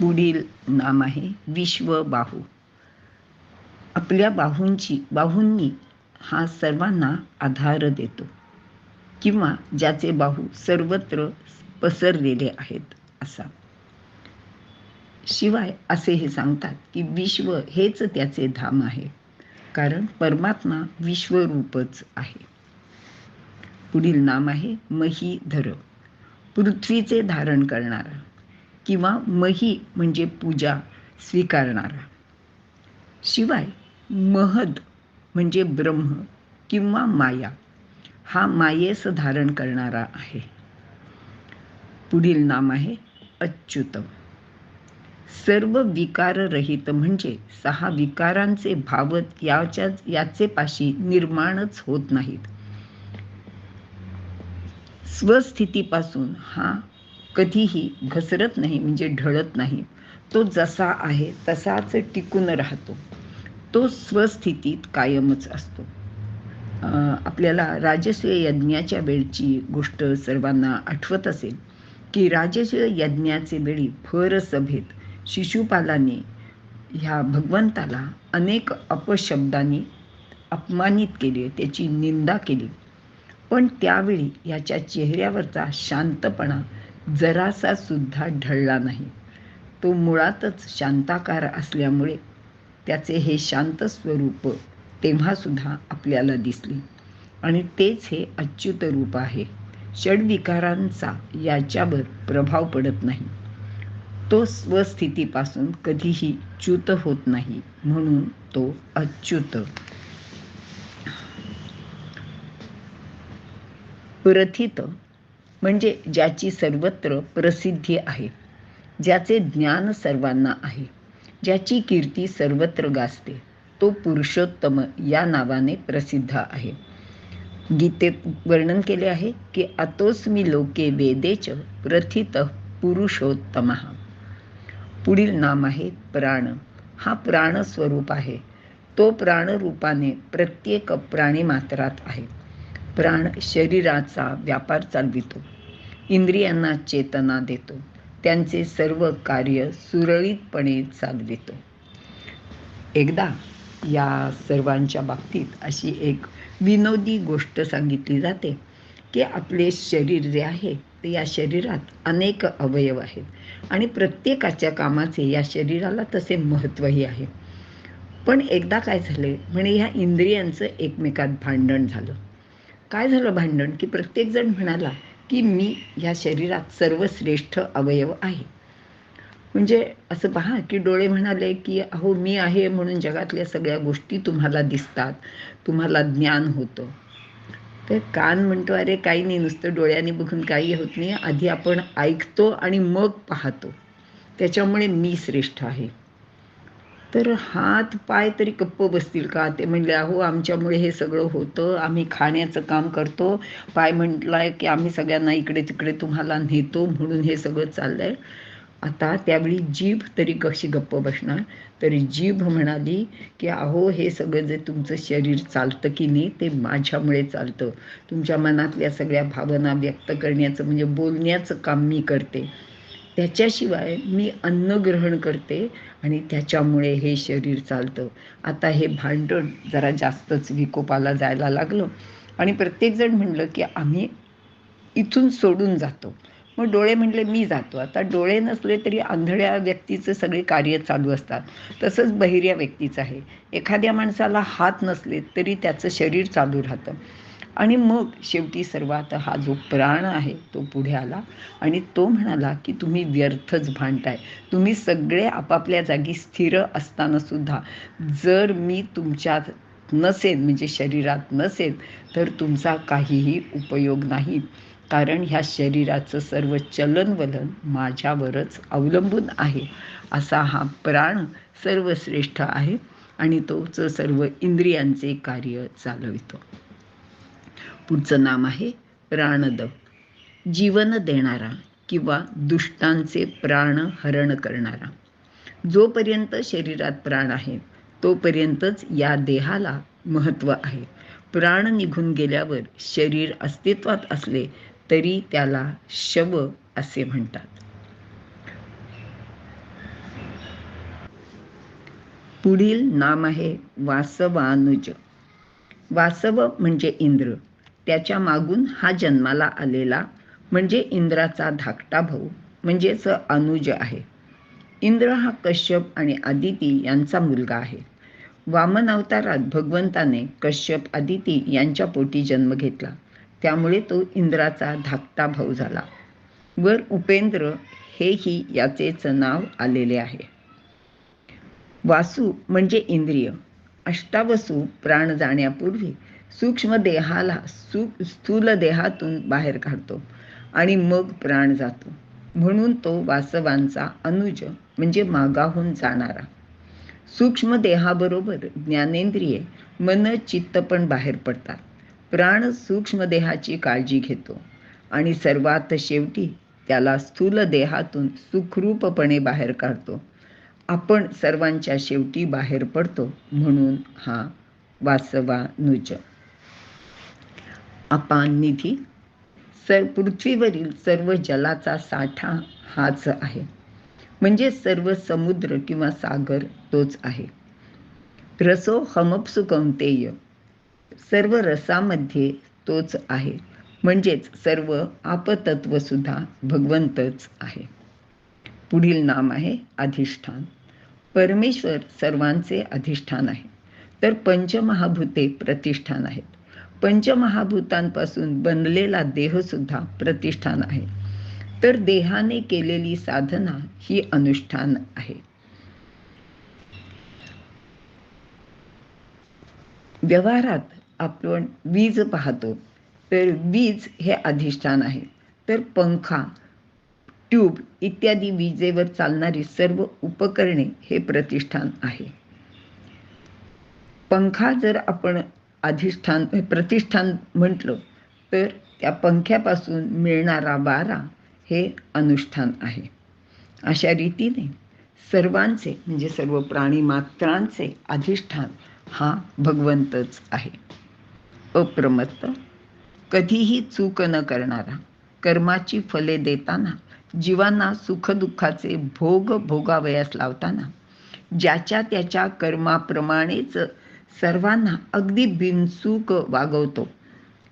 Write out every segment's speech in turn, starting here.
पुढील नाम आहे विश्वबाहू. आपल्या बाहूंची बाहूंनी हा सर्वांना आधार देतो. किंवा ज्याचे बाहू सर्वत्र पसरलेले आहेत असा. शिवाय असे हे सांगतात की विश्व हेच त्याचे धाम आहे. कारण परमात्मा विश्वरूपच आहे. पुढील नाम आहे महीधर. पृथ्वीचे धारण करणारा. किंवा मही म्हणजे पूजा स्वीकारणारा. शिवाय महद म्हणजे ब्रह्म किंवा माया हा मायेस धारण करणारा आहे. पुढील नाम आहे अच्युतम. सर्व विकाररहित म्हणजे सहा विकारांचे भावत याच्या याचे पाशी निर्माणच होत नाहीत. स्वस्थितीपासून हा कधीही घसरत नाही म्हणजे ढळत नाही. तो जसा आहे तसाच टिकून राहतो. तो स्वस्थितीत कायमच असतो. आपल्याला राजस्व यज्ञाच्या वेळची गोष्ट सर्वांना आठवत असेल की राजस्व यज्ञाचे वेळी फर सभेत शिशुपालाने ह्या भगवंताला अनेक अपशब्दांनी अपमानित केले त्याची निंदा केली. पण त्यावेळी ह्याच्या चेहऱ्यावरचा शांतपणा जरासा सुद्धा ढळला नाही. तो मुळातच शांताकार असल्यामुळे त्याचे हे शांत स्वरूप तेव्हासुद्धा आपल्याला दिसले. आणि तेच हे अच्युत रूप आहे. षडविकारांचा याच्यावर प्रभाव पडत नाही. तो स्वस्थितीपासून कधीही च्युत होत नाही म्हणून तो अच्युत. प्रथित म्हणजे ज्याची सर्वत्र प्रसिद्धी आहे ज्याचे ज्ञान सर्वांना आहे ज्याची कीर्ती सर्वत्र गाजते तो पुरुषोत्तम या नावाने प्रसिद्ध आहे. गीतेत वर्णन केले आहे की अतोस्मी लोके वेदेच प्रथित पुरुषोत्तम. पुढील नाम आहे प्राण. हा प्राण स्वरूप आहे. तो प्राणरूपाने प्रत्येक प्राणी मात्रात आहे. प्राण शरीराचा व्यापार चालवितो. इंद्रियांना चेतना देतो. त्यांचे सर्व कार्य सुरळीतपणे चालवितो. एकदा या सर्वांच्या बाबतीत अशी एक विनोदी गोष्ट सांगितली जाते की आपले शरीर जे आहे ते या शरीरात अनेक अवयव आहेत आणि प्रत्येकाच्या कामाचे या शरीराला तसे महत्त्वही आहे. पण एकदा काय झाले म्हणे ह्या इंद्रियांचं एकमेकात भांडण झालं. काय झालं भांडण? की प्रत्येकजण म्हणाला की मी या शरीरात सर्वश्रेष्ठ अवयव आहे. म्हणजे असं पहा की डोळे म्हणाले की अहो मी आहे म्हणून जगातल्या सगळ्या गोष्टी तुम्हाला दिसतात. तुम्हाला ज्ञान होतं. तर कान म्हणतो अरे काही नाही नुसतं डोळ्याने बघून काही होत नाही. आधी आपण ऐकतो आणि मग पाहतो. त्याच्यामुळे मी श्रेष्ठ आहे. तर हात पाय तरी कप्प बसतील का? ते म्हणले अहो आमच्यामुळे हे सगळं होतं. आम्ही खाण्याचं काम करतो. पाय म्हटलाय की आम्ही सगळ्यांना इकडे तिकडे तुम्हाला नेतो म्हणून हे सगळं चाललंय. आता त्यावेळी जीभ तरी कशी गप्प बसणार? तरी जीभ म्हणाली की अहो हे सगळं जे तुमचं शरीर चालतं की नाही ते माझ्यामुळे चालतं. तुमच्या मनातल्या सगळ्या भावना व्यक्त करण्याचं म्हणजे बोलण्याचं काम मी करते. त्याच्याशिवाय मी अन्न ग्रहण करते आणि त्याच्यामुळे हे शरीर चालतं. आता हे भांडण जरा जास्तच विकोपाला जायला लागलं. आणि प्रत्येकजण म्हणलं की आम्ही इथून सोडून जातो. मग डोळे म्हणले मी जातो. आता डोळे नसले तरी आंधळ्या व्यक्तीचं सगळे कार्य चालू असतात. तसंच बहिऱ्या व्यक्तीचं आहे. एखाद्या माणसाला हात नसले तरी त्याचं शरीर चालू राहतं. आणि मग शेवटी सर्वात हा जो प्राण आहे तो पुढे आला आणि तो म्हणाला की तुम्ही व्यर्थच भांडताय. तुम्ही सगळे आपापल्या जागी स्थिर असताना सुद्धा जर मी तुमच्यात नसेल म्हणजे शरीरात नसेल तर तुमचा काहीही उपयोग नाही. कारण ह्या शरीराचं सर्व चलनवलन माझ्यावरच अवलंबून आहे. असा हा प्राण सर्वश्रेष्ठ आहे आणि तोच सर्व इंद्रियांचे कार्य चालवितो. पुढचं नाम आहे प्राणद जीवन देणारा किंवा दुष्टांचे प्राण हरण करणारा. जोपर्यंत शरीरात प्राण आहे तोपर्यंतच या देहाला महत्त्व आहे. प्राण निघून गेल्यावर शरीर अस्तित्वात असले तरी त्याला शव असे म्हणतात. पुढील नाम आहे वासवानुज. वासव म्हणजे इंद्र. त्याच्या मागून हा जन्माला आलेला म्हणजे इंद्राचा धाकटा भाऊ म्हणजेच अनुज आहे. इंद्र हा कश्यप आणि आदिती यांचा मुलगा आहे. वामन अवतारात भगवंताने कश्यप आदिती यांच्या पोटी जन्म घेतला. त्यामुळे तो इंद्राचा धाकटा भाऊ झाला. वर उपेंद्र हेही याचेच नाव आलेले आहे. वासू म्हणजे इंद्रिय. अष्टावसू प्राण जाण्यापूर्वी सूक्ष्म देहाला सु स्थूल देहातून बाहेर काढतो आणि मग प्राण जातो. म्हणून तो वासवांचा अनुज म्हणजे मागाहून जाणारा. सूक्ष्म देहाबरोबर ज्ञानेंद्रिये मन चित्त पण बाहेर पडतात. प्राण सूक्ष्म देहाची काळजी घेतो आणि सर्वात शेवटी त्याला स्थूल देहातून सुखरूपपणे बाहेर काढतो. आपण सर्वांच्या शेवटी बाहेर पडतो म्हणून हा वासवानुज. अपान निधी सर पृथ्वीवरील सर्व जलाचा साठा हाच आहे. म्हणजे सर्व समुद्र किंवा सागर तोच आहे. रसो हमपसु कौंतेय सर्व रसामध्ये तोच आहे. म्हणजेच सर्व आपतत्वसुद्धा भगवंतच आहे. पुढील नाम आहे अधिष्ठान. परमेश्वर सर्वांचे अधिष्ठान आहे. तर पंचमहाभूते प्रतिष्ठान आहेत. पंचमहाभूतांपासून बनलेला देहसुद्धा प्रतिष्ठान आहे. तर देहाने केलेली साधना ही अनुष्ठान आहे. व्यवहारात आपण वीज पाहतो तर वीज हे अधिष्ठान आहे. तर पंखा ट्यूब इत्यादी विजेवर चालणारी सर्व उपकरणे हे प्रतिष्ठान आहे. पंखा जर आपण अधिष्ठान प्रतिष्ठान म्हटलं तर त्या पंख्यापासून मिळणारा वारा हे अनुष्ठान आहे. अशा रीतीने सर्वांचे म्हणजे सर्व प्राणी मात्रांचे अधिष्ठान हा भगवंतच आहे. अप्रमत्त कधीही चूक न करणारा कर्माची फले देताना जीवांना सुखदुःखाचे भोग भोगावयास लावताना ज्याच्या त्याच्या कर्माप्रमाणेच सर्वांना अगदी बिनचूक वागवतो.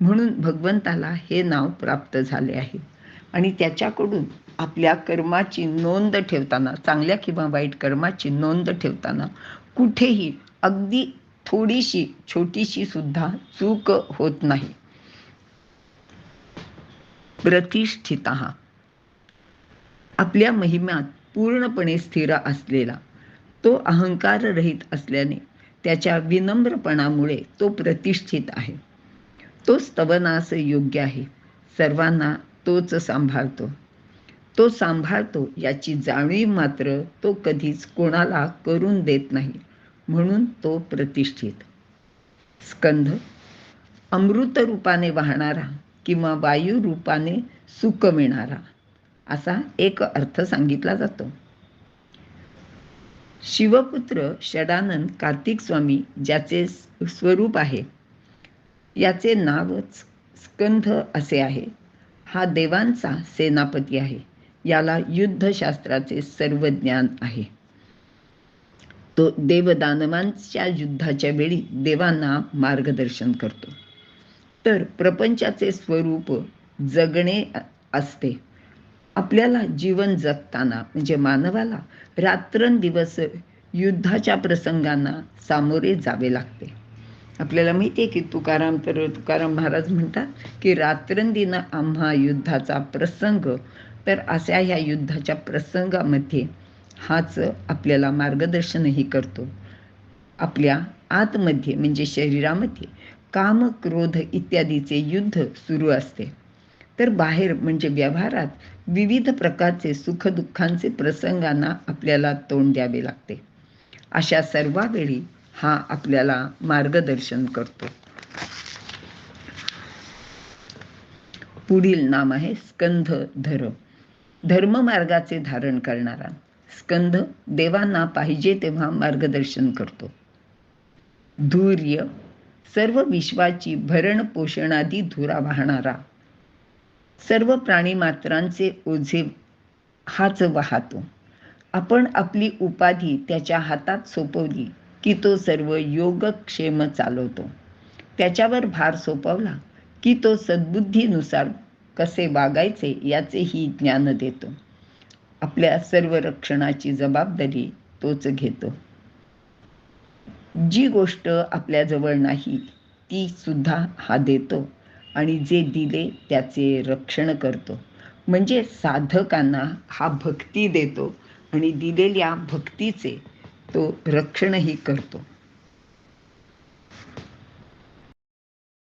म्हणून भगवंताला हे नाव प्राप्त झाले आहे. आणि त्याच्याकडून आपल्या कर्माची नोंद ठेवताना चांगल्या किंवा वाईट कर्माची नोंद ठेवताना कुठेही अगदी थोडीशी छोटीशी सुद्धा चूक होत नाही. प्रतिष्ठित. आपल्या महिम्यात पूर्णपणे स्थिर असलेला तो अहंकार रहित असल्याने त्याच्या विनम्रपणामुळे तो प्रतिष्ठित आहे. तो स्तवनास योग्य आहे. सर्वांना तोच सांभाळतो. तो सांभाळतो याची जाणीव मात्र तो कधीच कोणाला करून देत नाही. म्हणून तो प्रतिष्ठित. स्कंध. अमृत रूपाने वाहणारा किंवा वायू रूपाने सुख मिळणारा असा एक अर्थ सांगितला जातो. शिवपुत्र षडानंद कार्तिक स्वामी ज्याचे स्वरूप आहे. याचे नावच स्कंध असे आहे. हा देवांचा सेनापती आहे. याला युद्धशास्त्राचे सर्व ज्ञान आहे. तो देवदानवांच्या युद्धाच्या वेळी देवांना मार्गदर्शन करतो. तर प्रपंचाचे स्वरूप जगणे असते. आपल्याला जीवन जगताना म्हणजे मानवाला रात्रंदिवस युद्धाच्या प्रसंगांना सामोरे जावे लागते. आपल्याला माहिती आहे की तुकाराम तर तुकाराम महाराज म्हणतात की रात्रंदिन आम्हा युद्धाचा प्रसंग तर अशा ह्या युद्धाच्या प्रसंगामध्ये हाच आपल्याला मार्गदर्शनही करतो. आपल्या आतमध्ये म्हणजे शरीरामध्ये काम क्रोध इत्यादीचे युद्ध सुरू असते. तर बाहेर म्हणजे व्यवहारात विविध प्रकारचे सुखदुःखांचे प्रसंगांना आपल्याला तोंड द्यावे लागते. अशा सर्वावेळी हा आपल्याला मार्गदर्शन करतो. पुढील नाम आहे स्कंध धर्म. धर्म मार्गाचे धारण करणारा. स्कंध देवांना पाहिजे तेव्हा मार्गदर्शन करतो. धूर्य सर्व विश्वाची भरण पोषणादी धुरा वाहणारा. सर्व प्राणीमात्रांचे ओझे हाच वाहतो. आपण आपली उपाधी त्याच्या हातात सोपवली की तो सर्व योगक्षेम चालवतो. त्याच्यावर भार सोपवला की तो सद्बुद्धीनुसार कसे वागायचे याचेही ज्ञान देतो. आपल्या सर्व रक्षणाची जबाबदारी तोच घेतो. जी गोष्ट आपल्याजवळ नाही ती सुद्धा हा देतो. आणि जे दिले त्याचे रक्षण करतो. म्हणजे साधकांना हा भक्ती देतो आणि दिलेल्या भक्तीचे तो रक्षणही करतो.